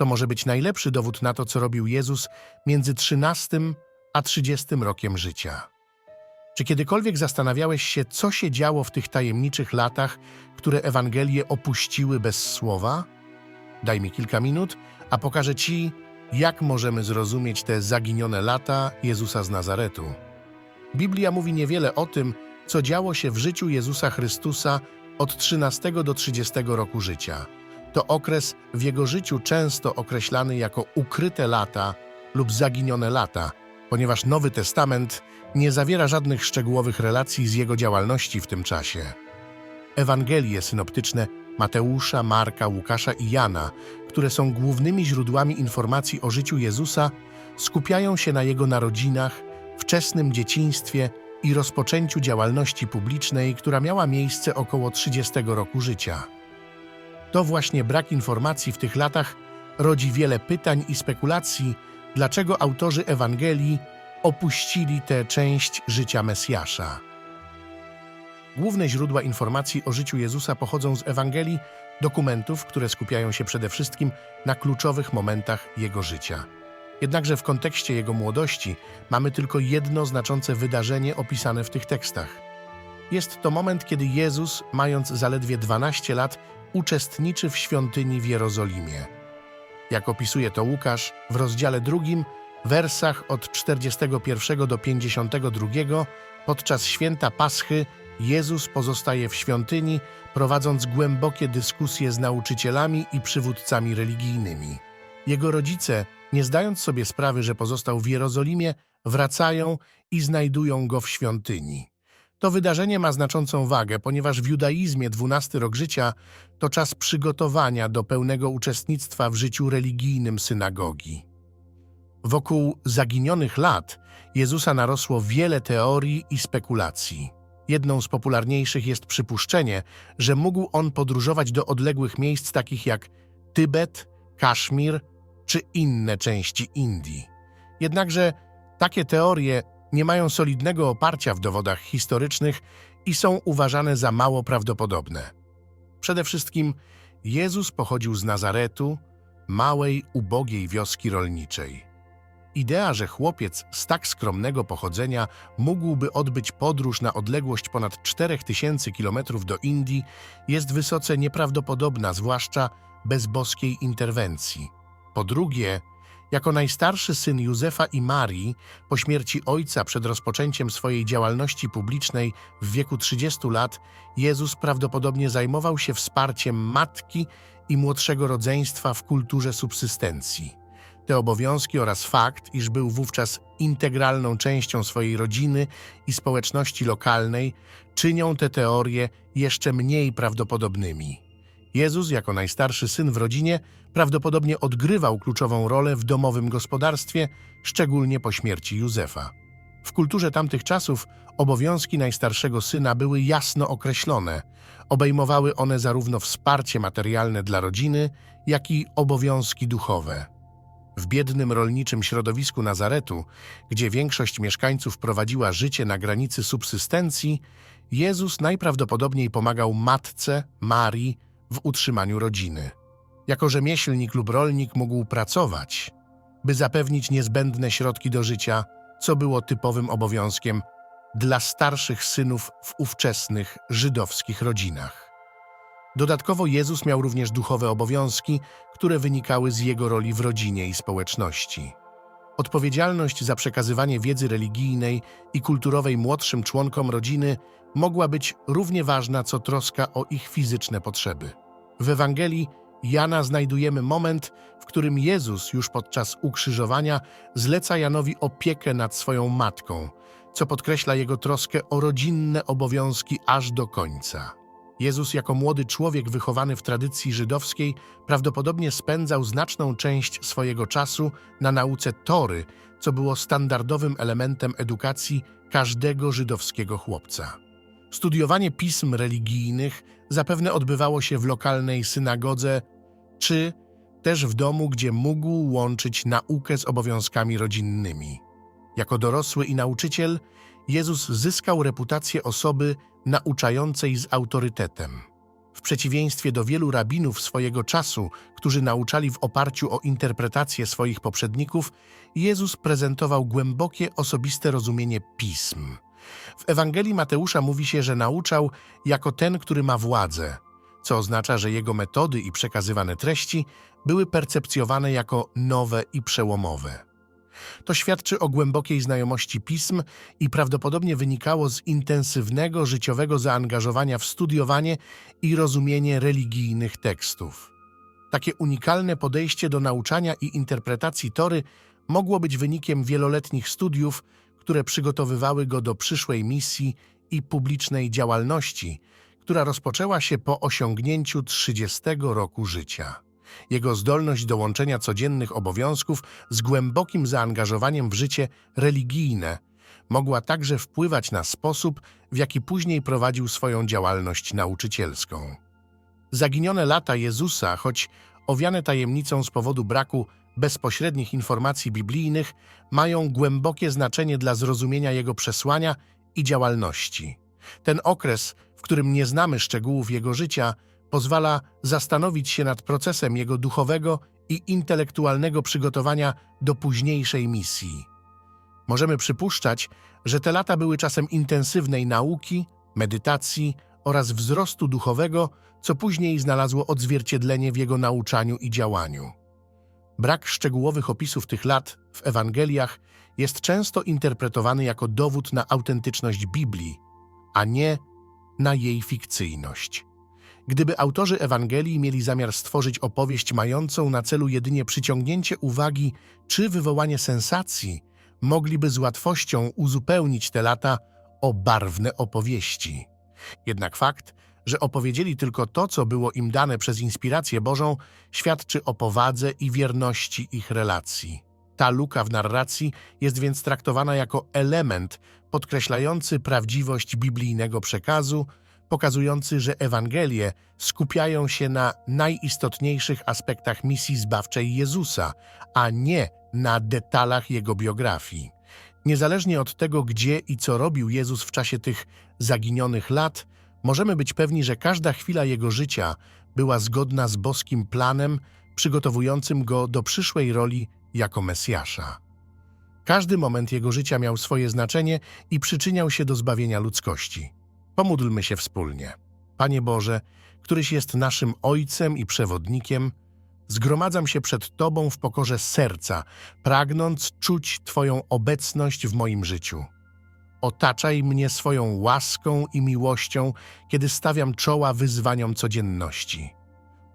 To może być najlepszy dowód na to, co robił Jezus między 13 a 30 rokiem życia. Czy kiedykolwiek zastanawiałeś się, co się działo w tych tajemniczych latach, które Ewangelie opuściły bez słowa? Daj mi kilka minut, a pokażę Ci, jak możemy zrozumieć te zaginione lata Jezusa z Nazaretu. Biblia mówi niewiele o tym, co działo się w życiu Jezusa Chrystusa od 13 do 30 roku życia. To okres w jego życiu często określany jako ukryte lata lub zaginione lata, ponieważ Nowy Testament nie zawiera żadnych szczegółowych relacji z jego działalności w tym czasie. Ewangelie synoptyczne Mateusza, Marka, Łukasza i Jana, które są głównymi źródłami informacji o życiu Jezusa, skupiają się na jego narodzinach, wczesnym dzieciństwie i rozpoczęciu działalności publicznej, która miała miejsce około 30 roku życia. To właśnie brak informacji w tych latach rodzi wiele pytań i spekulacji, dlaczego autorzy Ewangelii opuścili tę część życia Mesjasza. Główne źródła informacji o życiu Jezusa pochodzą z Ewangelii, dokumentów, które skupiają się przede wszystkim na kluczowych momentach Jego życia. Jednakże w kontekście Jego młodości mamy tylko jedno znaczące wydarzenie opisane w tych tekstach. Jest to moment, kiedy Jezus, mając zaledwie 12 lat, uczestniczy w świątyni w Jerozolimie. Jak opisuje to Łukasz, w rozdziale drugim, wersach od 41 do 52, podczas święta Paschy Jezus pozostaje w świątyni, prowadząc głębokie dyskusje z nauczycielami i przywódcami religijnymi. Jego rodzice, nie zdając sobie sprawy, że pozostał w Jerozolimie, wracają i znajdują go w świątyni. To wydarzenie ma znaczącą wagę, ponieważ w judaizmie 12 rok życia to czas przygotowania do pełnego uczestnictwa w życiu religijnym synagogi. Wokół zaginionych lat Jezusa narosło wiele teorii i spekulacji. Jedną z popularniejszych jest przypuszczenie, że mógł on podróżować do odległych miejsc takich jak Tybet, Kaszmir czy inne części Indii. Jednakże takie teorie nie mają solidnego oparcia w dowodach historycznych i są uważane za mało prawdopodobne. Przede wszystkim Jezus pochodził z Nazaretu, małej, ubogiej wioski rolniczej. Idea, że chłopiec z tak skromnego pochodzenia mógłby odbyć podróż na odległość ponad 4000 km do Indii jest wysoce nieprawdopodobna, zwłaszcza bez boskiej interwencji. Po drugie, jako najstarszy syn Józefa i Marii, po śmierci ojca przed rozpoczęciem swojej działalności publicznej w wieku 30 lat, Jezus prawdopodobnie zajmował się wsparciem matki i młodszego rodzeństwa w kulturze subsystencji. Te obowiązki oraz fakt, iż był wówczas integralną częścią swojej rodziny i społeczności lokalnej, czynią te teorie jeszcze mniej prawdopodobnymi. Jezus, jako najstarszy syn w rodzinie, prawdopodobnie odgrywał kluczową rolę w domowym gospodarstwie, szczególnie po śmierci Józefa. W kulturze tamtych czasów obowiązki najstarszego syna były jasno określone. Obejmowały one zarówno wsparcie materialne dla rodziny, jak i obowiązki duchowe. W biednym rolniczym środowisku Nazaretu, gdzie większość mieszkańców prowadziła życie na granicy subsystencji, Jezus najprawdopodobniej pomagał matce, Marii, w utrzymaniu rodziny. Jako rzemieślnik lub rolnik mógł pracować, by zapewnić niezbędne środki do życia, co było typowym obowiązkiem dla starszych synów w ówczesnych żydowskich rodzinach. Dodatkowo Jezus miał również duchowe obowiązki, które wynikały z jego roli w rodzinie i społeczności. Odpowiedzialność za przekazywanie wiedzy religijnej i kulturowej młodszym członkom rodziny mogła być równie ważna co troska o ich fizyczne potrzeby. W Ewangelii Jana znajdujemy moment, w którym Jezus już podczas ukrzyżowania zleca Janowi opiekę nad swoją matką, co podkreśla jego troskę o rodzinne obowiązki aż do końca. Jezus jako młody człowiek wychowany w tradycji żydowskiej prawdopodobnie spędzał znaczną część swojego czasu na nauce Tory, co było standardowym elementem edukacji każdego żydowskiego chłopca. Studiowanie pism religijnych zapewne odbywało się w lokalnej synagodze czy też w domu, gdzie mógł łączyć naukę z obowiązkami rodzinnymi. Jako dorosły i nauczyciel, Jezus zyskał reputację osoby nauczającej z autorytetem. W przeciwieństwie do wielu rabinów swojego czasu, którzy nauczali w oparciu o interpretację swoich poprzedników, Jezus prezentował głębokie osobiste rozumienie pism. W Ewangelii Mateusza mówi się, że nauczał jako ten, który ma władzę, co oznacza, że jego metody i przekazywane treści były percepcjowane jako nowe i przełomowe. To świadczy o głębokiej znajomości pism i prawdopodobnie wynikało z intensywnego życiowego zaangażowania w studiowanie i rozumienie religijnych tekstów. Takie unikalne podejście do nauczania i interpretacji Tory mogło być wynikiem wieloletnich studiów, które przygotowywały go do przyszłej misji i publicznej działalności, która rozpoczęła się po osiągnięciu 30 roku życia. Jego zdolność do łączenia codziennych obowiązków z głębokim zaangażowaniem w życie religijne mogła także wpływać na sposób, w jaki później prowadził swoją działalność nauczycielską. Zaginione lata Jezusa, choć owiane tajemnicą z powodu braku bezpośrednich informacji biblijnych, mają głębokie znaczenie dla zrozumienia jego przesłania i działalności. Ten okres, w którym nie znamy szczegółów jego życia, pozwala zastanowić się nad procesem jego duchowego i intelektualnego przygotowania do późniejszej misji. Możemy przypuszczać, że te lata były czasem intensywnej nauki, medytacji oraz wzrostu duchowego, co później znalazło odzwierciedlenie w jego nauczaniu i działaniu. Brak szczegółowych opisów tych lat w Ewangeliach jest często interpretowany jako dowód na autentyczność Biblii, a nie na jej fikcyjność. Gdyby autorzy Ewangelii mieli zamiar stworzyć opowieść mającą na celu jedynie przyciągnięcie uwagi czy wywołanie sensacji, mogliby z łatwością uzupełnić te lata o barwne opowieści. Jednak fakt, że opowiedzieli tylko to, co było im dane przez inspirację Bożą, świadczy o powadze i wierności ich relacji. Ta luka w narracji jest więc traktowana jako element podkreślający prawdziwość biblijnego przekazu, pokazujący, że Ewangelie skupiają się na najistotniejszych aspektach misji zbawczej Jezusa, a nie na detalach jego biografii. Niezależnie od tego, gdzie i co robił Jezus w czasie tych zaginionych lat, możemy być pewni, że każda chwila jego życia była zgodna z boskim planem przygotowującym go do przyszłej roli jako Mesjasza. Każdy moment jego życia miał swoje znaczenie i przyczyniał się do zbawienia ludzkości. Pomódlmy się wspólnie. Panie Boże, któryś jest naszym Ojcem i Przewodnikiem, zgromadzam się przed Tobą w pokorze serca, pragnąc czuć Twoją obecność w moim życiu. Otaczaj mnie swoją łaską i miłością, kiedy stawiam czoła wyzwaniom codzienności.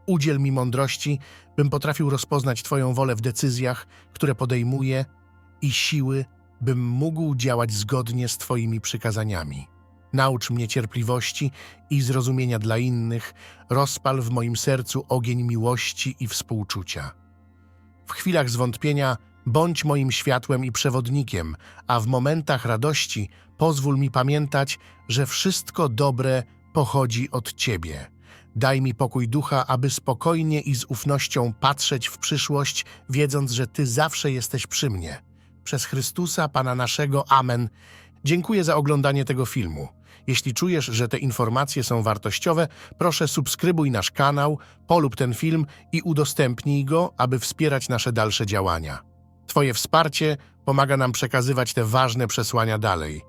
Udziel mi mądrości, bym potrafił rozpoznać Twoją wolę w decyzjach, które podejmuję i siły, bym mógł działać zgodnie z Twoimi przykazaniami. Naucz mnie cierpliwości i zrozumienia dla innych, rozpal w moim sercu ogień miłości i współczucia. W chwilach zwątpienia bądź moim światłem i przewodnikiem, a w momentach radości pozwól mi pamiętać, że wszystko dobre pochodzi od Ciebie. Daj mi pokój ducha, aby spokojnie i z ufnością patrzeć w przyszłość, wiedząc, że Ty zawsze jesteś przy mnie. Przez Chrystusa, Pana naszego. Amen. Dziękuję za oglądanie tego filmu. Jeśli czujesz, że te informacje są wartościowe, proszę subskrybuj nasz kanał, polub ten film i udostępnij go, aby wspierać nasze dalsze działania. Twoje wsparcie pomaga nam przekazywać te ważne przesłania dalej.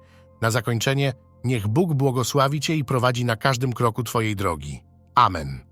Na zakończenie, niech Bóg błogosławi Cię i prowadzi na każdym kroku Twojej drogi. Amen.